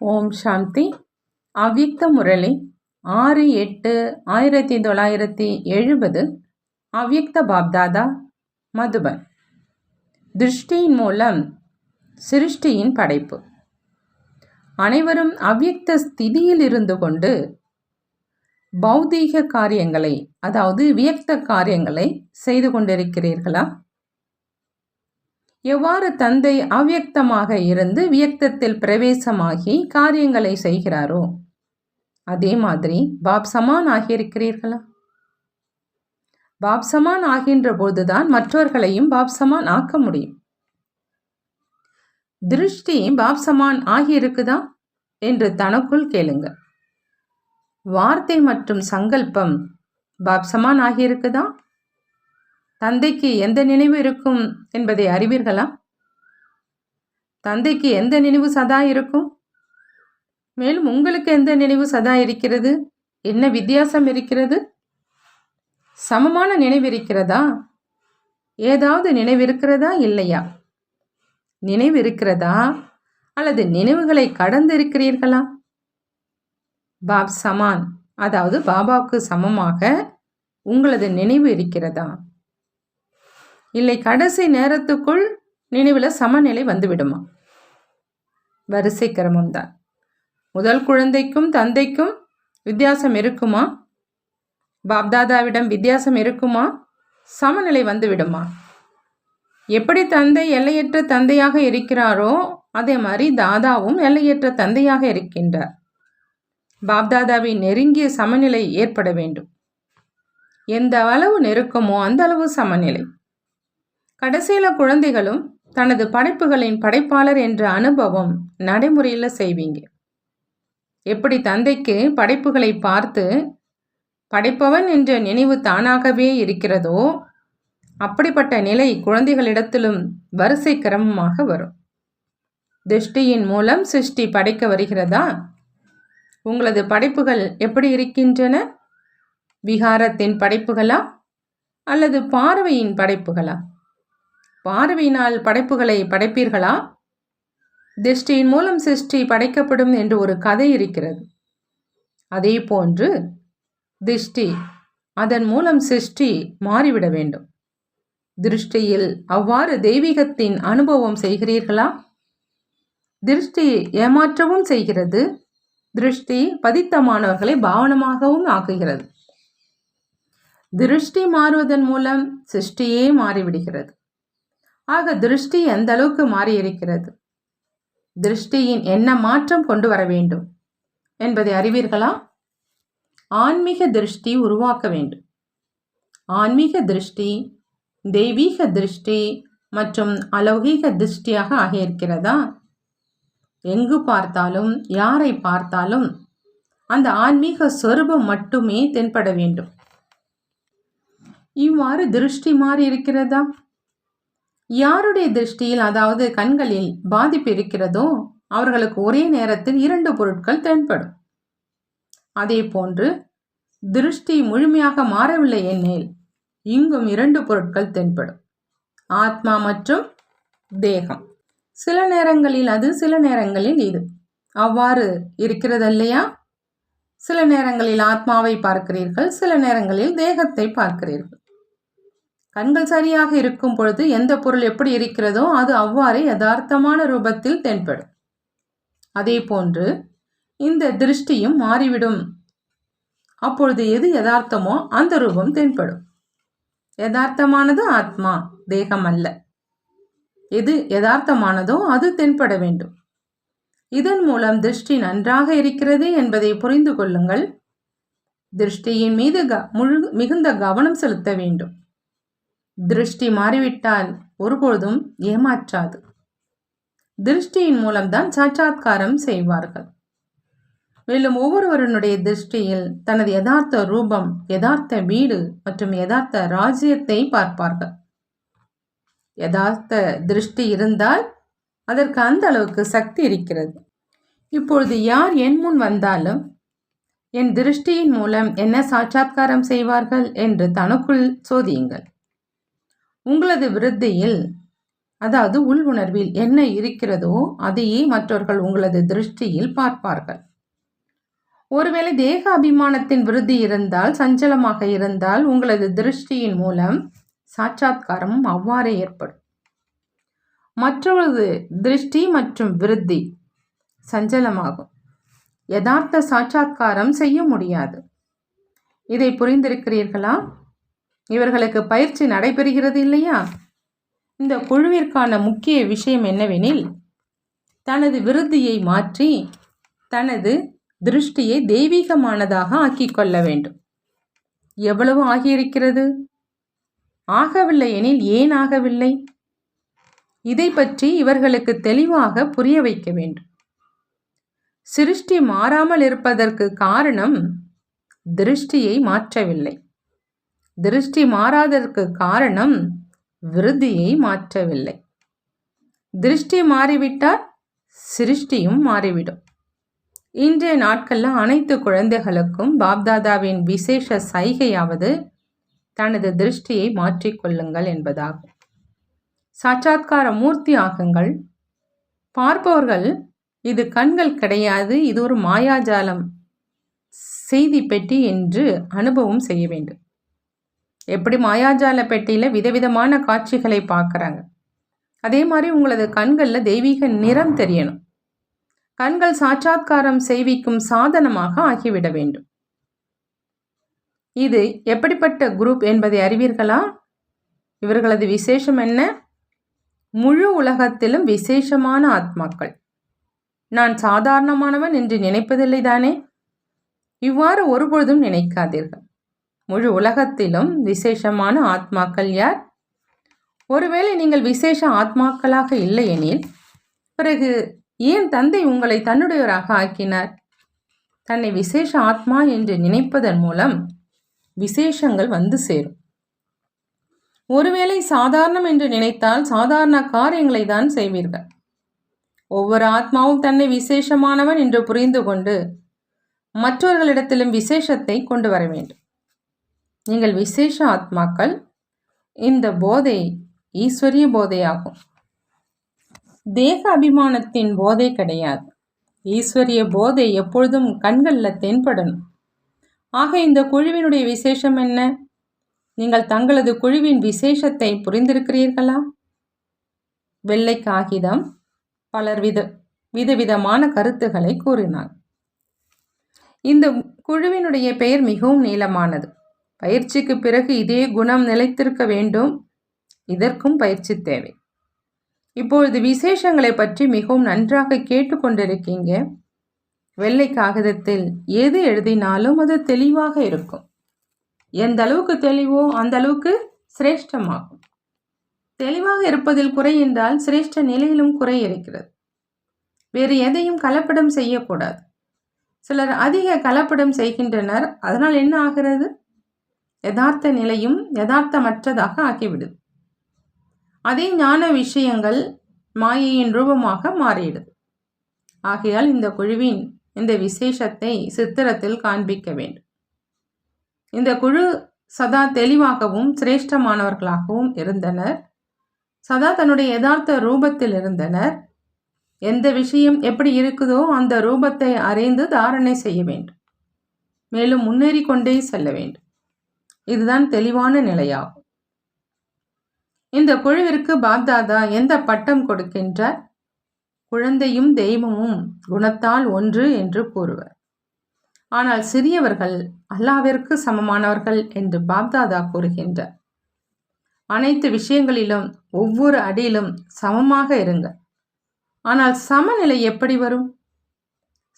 ஓம் சாந்தி. அவ்யுக்த முரளி ஆறு எட்டு ஆயிரத்தி தொள்ளாயிரத்தி எழுபது அவ்யக்த பாப்தாதா மதுபன். திருஷ்டியின் மூலம் சிருஷ்டியின் படைப்பு. அனைவரும் அவ்யக்த ஸ்திதியில் இருந்து கொண்டு பௌதீக காரியங்களை அதாவது வியக்த காரியங்களை செய்து கொண்டிருக்கிறீர்களா? எவ்வாறு தந்தை அவ்யக்தமாக இருந்து வியக்தத்தில் பிரவேசமாகி காரியங்களை செய்கிறாரோ? அதே மாதிரி பாப் சமான் ஆகியிருக்கிறீர்களா? பாப் சமான் ஆகின்ற போதுதான் மற்றவர்களையும் பாப் சமான் ஆக்க முடியும். திருஷ்டி பாப் சமான் ஆகியிருக்குதா? என்று தனக்குள் கேளுங்க. வார்த்தை மற்றும் சங்கல்பம் பாப் சமான் ஆகியிருக்குதா? தந்தைக்கு எந்த நினைவு இருக்கும் என்பதை அறிவீர்களா? தந்தைக்கு எந்த நினைவு சதா இருக்கும்? மேலும் உங்களுக்கு எந்த நினைவு சதா இருக்கிறது? என்ன வித்தியாசம் இருக்கிறது? சமமான நினைவு இருக்கிறதா? ஏதாவது நினைவு இருக்கிறதா இல்லையா? நினைவு இருக்கிறதா? அல்லது நினைவுகளை கடந்து இருக்கிறீர்களா? பாப் சமான் அதாவது பாபாவுக்கு சமமாக உங்களது நினைவு இருக்கிறதா? இல்லை கடைசி நேரத்துக்குள் நினைவில் சமநிலை வந்துவிடுமா? வரிசை கிரமம் தான். முதல் குழந்தைக்கும் தந்தைக்கும் வித்தியாசம் இருக்குமா? பாப்தாதாவிடம் வித்தியாசம் இருக்குமா? சமநிலை வந்துவிடுமா? எப்படி தந்தை எல்லையற்ற தந்தையாக இருக்கிறாரோ அதே மாதிரி தாதாவும் எல்லையற்ற தந்தையாக இருக்கின்றார். பாப்தாதாவின் நெருங்கிய சமநிலை ஏற்பட வேண்டும். எந்த அளவு நெருக்கமோ அந்த அளவு சமநிலை. கடைசியில் குழந்தைகளும் தனது படைப்புகளின் படைப்பாளர் என்ற அனுபவம் நடைமுறையில் செய்வீங்க. எப்படி தந்தைக்கு படைப்புகளை பார்த்து படைப்பவன் என்ற நினைவு தானாகவே இருக்கிறதோ? அப்படிப்பட்ட நிலை குழந்தைகளிடத்திலும் வரிசை கிரமமாக வரும். திருஷ்டியின் மூலம் சிருஷ்டி படைக்க வருகிறதா? உங்களது படைப்புகள் எப்படி இருக்கின்றன? விகாரத்தின் படைப்புகளா? அல்லது பார்வையின் படைப்புகளா? பார்வையினால் படைப்புகளை படைப்பீர்களா? திருஷ்டியின் மூலம் சிருஷ்டி படைக்கப்படும் என்று ஒரு கதை இருக்கிறது. அதே போன்று திருஷ்டி அதன் மூலம் சிருஷ்டி மாறிவிட வேண்டும். திருஷ்டியில் அவ்வாறு தெய்வீகத்தின் அனுபவம் செய்கிறீர்களா? திருஷ்டி ஏமாற்றவும் செய்கிறது. திருஷ்டி பதித்தமானவர்களை பாவனமாகவும் ஆக்குகிறது. திருஷ்டி மாறுவதன் மூலம் சிருஷ்டியே மாறிவிடுகிறது. ஆக திருஷ்டி எந்த அளவுக்கு மாறியிருக்கிறது? திருஷ்டியின் என்ன மாற்றம் கொண்டு வர வேண்டும்? என்பதை அறிவீர்களா? ஆன்மீக திருஷ்டி உருவாக்க வேண்டும். ஆன்மீக திருஷ்டி தெய்வீக திருஷ்டி மற்றும் அலௌகீக திருஷ்டியாக ஆகியிருக்கிறதா? எங்கு பார்த்தாலும் யாரை பார்த்தாலும் அந்த ஆன்மீக சொரூபம் மட்டுமே தென்பட வேண்டும். இவ்வாறு திருஷ்டி மாறி இருக்கிறதா யாருடைய திருஷ்டியில் அதாவது கண்களில் பாதிப்பு இருக்கிறதோ அவர்களுக்கு ஒரே நேரத்தில் இரண்டு பொருட்கள் தென்படும். அதே போன்று திருஷ்டி முழுமையாக மாறவில்லை எனில் இங்கும் இரண்டு பொருட்கள் தென்படும். ஆத்மா மற்றும் தேகம். சில நேரங்களில் அது சில நேரங்களில் இது. அவ்வாறு இருக்கிறது இல்லையா சில நேரங்களில் ஆத்மாவை பார்க்கிறீர்கள் சில நேரங்களில் தேகத்தை பார்க்கிறீர்கள். கண்கள் சரியாக இருக்கும் பொழுது எந்த பொருள் எப்படி இருக்கிறதோ அது அவ்வாறே யதார்த்தமான ரூபத்தில் தென்படும். அதே போன்று இந்த திருஷ்டியும் மாறிவிடும். அப்பொழுது எது யதார்த்தமோ அந்த ரூபம் தென்படும். யதார்த்தமானது ஆத்மா தேகம் அல்ல எது யதார்த்தமானதோ அது தென்பட வேண்டும். இதன் மூலம் திருஷ்டி நன்றாக இருக்கிறது என்பதை புரிந்து கொள்ளுங்கள். திருஷ்டியின் மீது க முழு மிகுந்த கவனம் செலுத்த வேண்டும். திருஷ்டி மாறிவிட்டால் ஒருபொழுதும் ஏமாற்றாது. திருஷ்டியின் மூலம்தான் சாட்சாத்காரம் செய்வார்கள். மேலும் ஒவ்வொருவருடைய திருஷ்டியில் தனது யதார்த்த ரூபம் யதார்த்த வீடு மற்றும் யதார்த்த ராஜ்யத்தை பார்ப்பார்கள். யதார்த்த திருஷ்டி இருந்தால் அதற்கு அந்த அளவுக்கு சக்தி இருக்கிறது. இப்பொழுது யார் என் முன் வந்தாலும் என் திருஷ்டியின் மூலம் என்ன சாட்சாத்காரம் செய்வார்கள் என்று தனக்குள் சோதியுங்கள். உங்களது விருத்தியில் அதாவது உள் உணர்வில் என்ன இருக்கிறதோ அதையே மற்றவர்கள் உங்களது திருஷ்டியில் பார்ப்பார்கள். ஒருவேளை தேக அபிமானத்தின் விருத்தி இருந்தால் சஞ்சலமாக இருந்தால் உங்களது திருஷ்டியின் மூலம் சாட்சாத்காரமும் அவ்வாறே ஏற்படும். மற்றொரு திருஷ்டி மற்றும் விருத்தி சஞ்சலமாகும். யதார்த்த சாட்சாத்காரம் செய்ய முடியாது. இதை புரிந்திருக்கிறீர்களா? இவர்களுக்கு பயிற்சி நடைபெறுகிறது இல்லையா? இந்த குழுவிற்கான முக்கிய விஷயம் என்னவெனில் தனது விருத்தியை மாற்றி தனது திருஷ்டியை தெய்வீகமானதாக ஆக்கிக்கொள்ள வேண்டும். எவ்வளவு ஆகியிருக்கிறது? ஆகவில்லை எனில் ஏன் ஆகவில்லை? இதை பற்றி இவர்களுக்கு தெளிவாக புரிய வைக்க வேண்டும். சிருஷ்டி மாறாமல் இருப்பதற்கு காரணம் திருஷ்டியை மாற்றவில்லை. திருஷ்டி மாறாததற்கு காரணம் விருத்தியை மாற்றவில்லை. திருஷ்டி மாறிவிட்டால் சிருஷ்டியும் மாறிவிடும். இன்றைய நாட்களில் அனைத்து குழந்தைகளுக்கும் பாப்தாதாவின் விசேஷ சைகையாவது தனது திருஷ்டியை மாற்றிக்கொள்ளுங்கள் என்பதாகும். சாட்சாத்கார மூர்த்தி ஆகுங்கள். பார்ப்பவர்கள் இது கண்கள் கிடையாது இது ஒரு மாயாஜாலம் செய்தி பெட்டி என்று அனுபவம் செய்ய வேண்டும். எப்படி மாயாஜால பெட்டியில் விதவிதமான காட்சிகளை பார்க்குறாங்க. அதே மாதிரி உங்களது கண்களில் தெய்வீக நிறம் தெரியணும். கண்கள் சாட்சாத்காரம் செய்விக்கும் சாதனமாக ஆகிவிட வேண்டும். இது எப்படிப்பட்ட குரூப் என்பதை அறிவீர்களா? இவர்களது விசேஷம் என்ன? முழு உலகத்திலும் விசேஷமான ஆத்மாக்கள். நான் சாதாரணமானவன் என்று நினைப்பதில்லை தானே இவ்வாறு ஒருபொழுதும் நினைக்காதீர்கள். முழு உலகத்திலும் விசேஷமான ஆத்மாக்கள் யார்? ஒருவேளை நீங்கள் விசேஷ ஆத்மாக்களாக இல்லையெனில் பிறகு ஏன் தந்தை உங்களை தன்னுடையவராக ஆக்கினார்? தன்னை விசேஷ ஆத்மா என்று நினைப்பதன் மூலம் விசேஷங்கள் வந்து சேரும். ஒருவேளை சாதாரணம் என்று நினைத்தால் சாதாரண காரியங்களை தான் செய்வீர்கள். ஒவ்வொரு ஆத்மாவும் தன்னை விசேஷமானவன் என்று புரிந்து கொண்டு மற்றவர்களிடத்திலும் விசேஷத்தை கொண்டு வர வேண்டும். நீங்கள் விசேஷ ஆத்மாக்கள் இந்த போதை ஈஸ்வரிய போதையாகும். தேக அபிமானத்தின் போதை கிடையாது. ஈஸ்வரிய போதை எப்பொழுதும் கண்களில் தென்படணும். ஆக இந்த குழுவினுடைய விசேஷம் என்ன? நீங்கள் தங்களது குழுவின் விசேஷத்தை புரிந்திருக்கிறீர்களா? வெள்ளை காகிதம் பலர் வித விதவிதமான கருத்துக்களை கூறினார். இந்த குழுவினுடைய பெயர் மிகவும் நீளமானது. பயிற்சிக்கு பிறகு இதே குணம் நிலைத்திருக்க வேண்டும். இதற்கும் பயிற்சி தேவை. இப்பொழுது விசேஷங்களை பற்றி மிகவும் நன்றாக கேட்டுக்கொண்டிருக்கீங்க வெள்ளை காகிதத்தில் எது எழுதினாலும் அது தெளிவாக இருக்கும். எந்த அளவுக்கு தெளிவோ அந்த அளவுக்கு சிரேஷ்டமாகும். தெளிவாக இருப்பதில் குறை என்றால் சிரேஷ்ட நிலையிலும் குறை இருக்கிறது. வேறு எதையும் கலப்படம் செய்யக்கூடாது. சிலர் அதிக கலப்படம் செய்கின்றனர். அதனால் என்ன ஆகிறது? யதார்த்த நிலையும் யதார்த்தமற்றதாக ஆகிவிடுது. அதே ஞான விஷயங்கள் மாயையின் ரூபமாக மாறிடுது. ஆகையால் இந்த குழுவின் இந்த விசேஷத்தை சித்திரத்தில் காண்பிக்க வேண்டும். இந்த குழு சதா தெளிவாகவும் சிரேஷ்டமானவர்களாகவும் இருந்தனர். சதா தன்னுடைய யதார்த்த ரூபத்தில் இருந்தனர். எந்த விஷயம் எப்படி இருக்குதோ அந்த ரூபத்தை அறிந்து தாரணை செய்ய வேண்டும். மேலும் முன்னேறி கொண்டே செல்ல வேண்டும். இதுதான் தெளிவான நிலையாகும். இந்த குழுவிற்கு பாப்தாதா எந்த பட்டம் கொடுக்கின்றார்? குழந்தையும் தெய்வமும் குணத்தால் ஒன்று என்று கூறுவர். ஆனால் சிறியவர்கள் அல்லாவிற்கு சமமானவர்கள் என்று பாப்தாதா கூறுகின்றார். அனைத்து விஷயங்களிலும் ஒவ்வொரு அடியிலும் சமமாக இருங்க. ஆனால் சமநிலை எப்படி வரும்?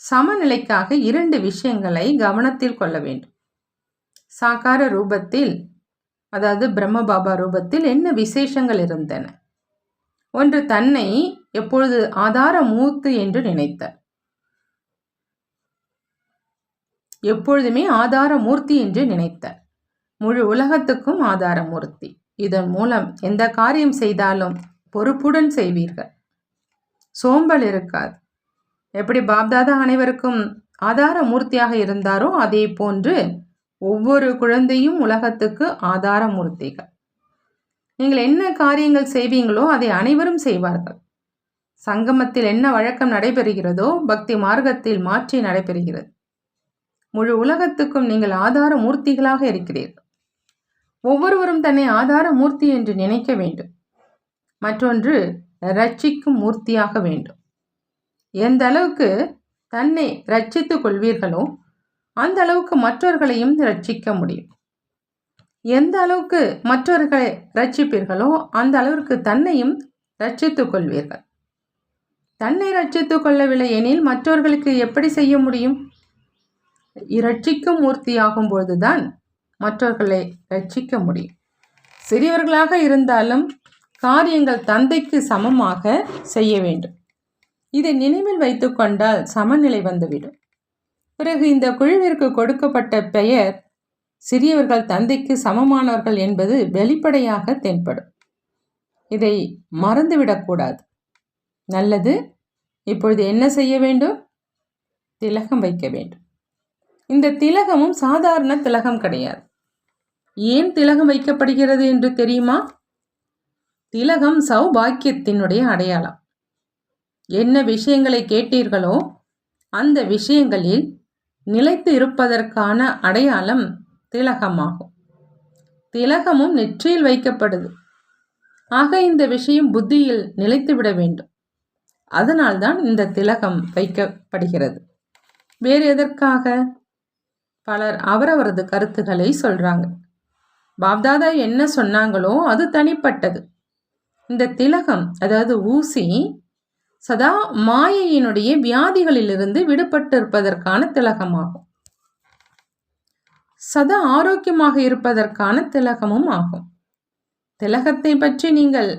சமநிலைக்காக இரண்டு விஷயங்களை கவனத்தில் கொள்ள வேண்டும். சாக்கார ரூபத்தில் அதாவது பிரம்ம பாபா ரூபத்தில் என்ன விசேஷங்கள் இருந்தன? ஒன்று தன்னை எப்பொழுது ஆதார மூத்து என்று நினைத்தார். எப்பொழுதுமே ஆதார மூர்த்தி என்று நினைத்தார். முழு உலகத்துக்கும் ஆதார மூர்த்தி. இதன் மூலம் எந்த காரியம் செய்தாலும் பொறுப்புடன் செய்வீர்கள். சோம்பல் இருக்காது. எப்படி பாப்தாதா அனைவருக்கும் ஆதார மூர்த்தியாக இருந்தாரோ அதே போன்று ஒவ்வொரு குழந்தையும் உலகத்துக்கு ஆதார மூர்த்திகள் நீங்கள் என்ன காரியங்கள் செய்வீங்களோ அதை அனைவரும் செய்வார்கள். சங்கமத்தில் என்ன வழக்கம் நடைபெறுகிறதோ பக்தி மார்க்கத்தில் மாற்றி நடைபெறுகிறது. முழு உலகத்துக்கும் நீங்கள் ஆதார மூர்த்திகளாக இருக்கிறீர்கள். ஒவ்வொருவரும் தன்னை ஆதார மூர்த்தி என்று நினைக்க வேண்டும். மற்றொன்று ரட்சிக்கும் மூர்த்தியாக வேண்டும். எந்த அளவுக்கு தன்னை ரட்சித்துக் கொள்வீர்களோ அந்த அளவுக்கு மற்றவர்களையும் ரட்சிக்க முடியும். எந்த அளவுக்கு மற்றவர்களை ரட்சிப்பீர்களோ அந்த அளவிற்கு தன்னையும் ரட்சித்துக் கொள்வீர்கள். தன்னை ரட்சித்துக் கொள்ளவில்லை எனில் மற்றவர்களுக்கு எப்படி செய்ய முடியும்? இரட்சிக்கும் மூர்த்தியாகும் பொழுதுதான் மற்றவர்களை ரட்சிக்க முடியும். சிறியவர்களாக இருந்தாலும் காரியங்கள் தந்தைக்கு சமமாக செய்ய வேண்டும். இதை நினைவில் வைத்துக்கொண்டால் சமநிலை வந்துவிடும். பிறகு இந்த குழுவிற்கு கொடுக்கப்பட்ட பெயர் சிறியவர்கள் தந்தைக்கு சமமானவர்கள் என்பது வெளிப்படையாக தென்படும். இதை மறந்துவிடக்கூடாது நல்லது. இப்பொழுது என்ன செய்ய வேண்டும்? திலகம் வைக்க வேண்டும். இந்த திலகமும் சாதாரண திலகம் கிடையாது. ஏன் திலகம் வைக்கப்படுகிறது என்று தெரியுமா? திலகம் சௌபாக்கியத்தினுடைய அடையாளம். என்ன விஷயங்களை கேட்டீர்களோ அந்த விஷயங்களில் நிலைத்து இருப்பதற்கான அடையாளம் திலகமாகும். திலகமும் நெற்றியில் வைக்கப்படுது. ஆக இந்த விஷயம் புத்தியில் நிலைத்துவிட வேண்டும். அதனால்தான் இந்த திலகம் வைக்கப்படுகிறது. வேறு எதற்காக? பலர் அவரவரது கருத்துக்களை சொல்றாங்க. பாப்தாதா என்ன சொன்னாங்களோ அது தனிப்பட்டது. இந்த திலகம் அதாவது ஊசி சதா மாயையினுடைய வியாதிகளிலிருந்து விடுபட்டிருப்பதற்கான திலகமாகும். சதா ஆரோக்கியமாக இருப்பதற்கான திலகமும் ஆகும். திலகத்தை பற்றி நீங்கள்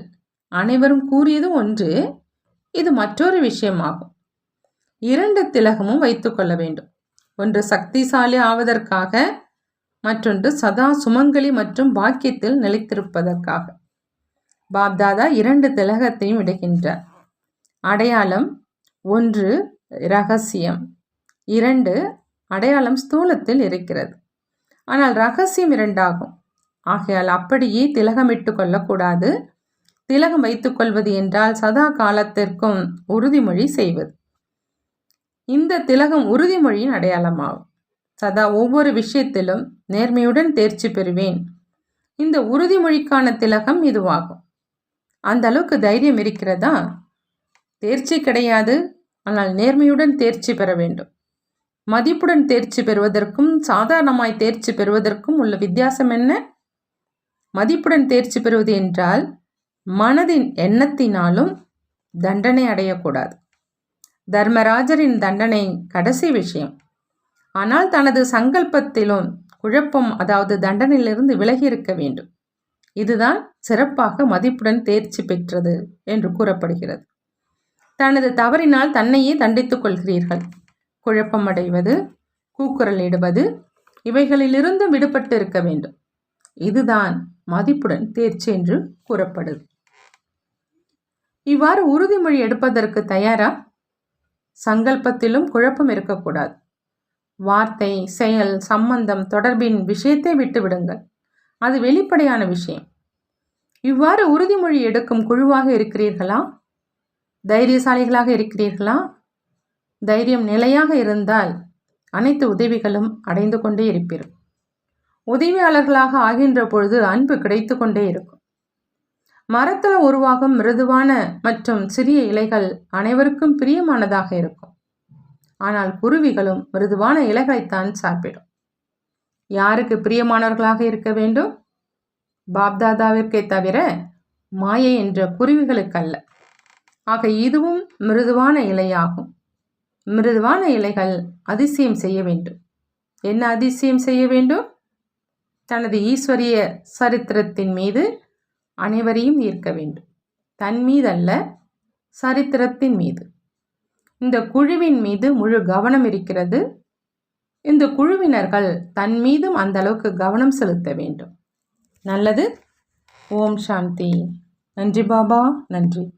அனைவரும் கூறியது ஒன்று இது மற்றொரு விஷயமாகும். இரண்டு திலகமும் வைத்துக்கொள்ள வேண்டும். ஒன்று சக்திசாலி ஆவதற்காக மற்றொன்று சதா சுமங்கலி மற்றும் பாக்கியத்தில் நிலைத்திருப்பதற்காக. பாப்தாதா இரண்டு திலகத்தையும் விடுகின்றார். அடையாளம் ஒன்று ரகசியம் இரண்டு அடையாளம் ஸ்தூலத்தில் இருக்கிறது. ஆனால் ரகசியம் இரண்டாகும். ஆகையால் அப்படியே திலகமிட்டு கொள்ளக்கூடாது. திலகம் வைத்துக்கொள்வது என்றால் சதா காலத்திற்கும் உறுதிமொழி செய்வது. இந்த திலகம் உறுதிமொழியின் அடையாளமாகும். சதா ஒவ்வொரு விஷயத்திலும் நேர்மையுடன் தேர்ச்சி பெறுவேன். இந்த உறுதிமொழிக்கான திலகம் இதுவாகும். அந்த அளவுக்கு தைரியம் இருக்கிறதா? தேர்ச்சி கிடையாது. ஆனால் நேர்மையுடன் தேர்ச்சி பெற வேண்டும். மதிப்புடன் தேர்ச்சி பெறுவதற்கும் சாதாரணமாய் தேர்ச்சி பெறுவதற்கும் உள்ள வித்தியாசம் என்ன? மதிப்புடன் தேர்ச்சி பெறுவது என்றால் மனதின் எண்ணத்தினாலும் தண்டனை அடையக்கூடாது. தர்மராஜரின் தண்டனை கடைசி விஷயம். ஆனால் தனது சங்கல்பத்திலும் குழப்பம் அதாவது தண்டனையிலிருந்து விலகி இருக்க வேண்டும். இதுதான் சிறப்பாக மதிப்புடன் தேர்ச்சி பெற்றது என்று கூறப்படுகிறது. தனது தவறினால் தன்னையே தண்டித்துக் கொள்கிறீர்கள். குழப்பம் அடைவது கூக்குரலிடுவது இவைகளிலிருந்தும் விடுபட்டு இருக்க வேண்டும். இதுதான் மதிப்புடன் தேர்ச்சி என்று கூறப்படுது. இவ்வாறு உறுதிமொழி எடுப்பதற்கு தயாரா? சங்கல்பத்திலும் குழப்பம் இருக்கக்கூடாது. வார்த்தை செயல் சம்பந்தம் தொடர்பின் விஷயத்தை விட்டுவிடுங்கள். அது வெளிப்படையான விஷயம். இவ்வாறு உறுதிமொழி எடுக்கும் குழுவாக இருக்கிறீர்களா? தைரியசாலிகளாக இருக்கிறீர்களா? தைரியம் நிலையாக இருந்தால் அனைத்து உதவிகளும் அடைந்து கொண்டே இருப்பீர்கள். உதவியாளர்களாக ஆகின்ற பொழுது அன்பு கிடைத்து கொண்டே இருக்கும். மரத்தில் உருவாகும் மிருதுவான மற்றும் சிறிய இலைகள் அனைவருக்கும் பிரியமானதாக இருக்கும். ஆனால் குருவிகளும் மிருதுவான இலைகளைத்தான் சாப்பிடும். யாருக்கு பிரியமானவர்களாக இருக்க வேண்டும்? பாப்தாதாவிற்கே தவிர மாயை என்ற குருவிகளுக்கல்ல ஆக இதுவும் மிருதுவான இலையாகும். மிருதுவான இலைகள் அதிசயம் செய்ய வேண்டும். என்ன அதிசயம் செய்ய வேண்டும்? தனது ஈஸ்வரிய சரித்திரத்தின் மீது அனைவரையும் ஈர்க்க வேண்டும். தன் மீதல்ல சரித்திரத்தின் மீது. இந்த குழுவின் மீது முழு கவனம் இருக்கிறது. இந்த குழுவினர்கள் தன் மீதும் அந்த அளவுக்கு கவனம் செலுத்த வேண்டும். நல்லது. ஓம் சாந்தி. நன்றி பாபா. நன்றி.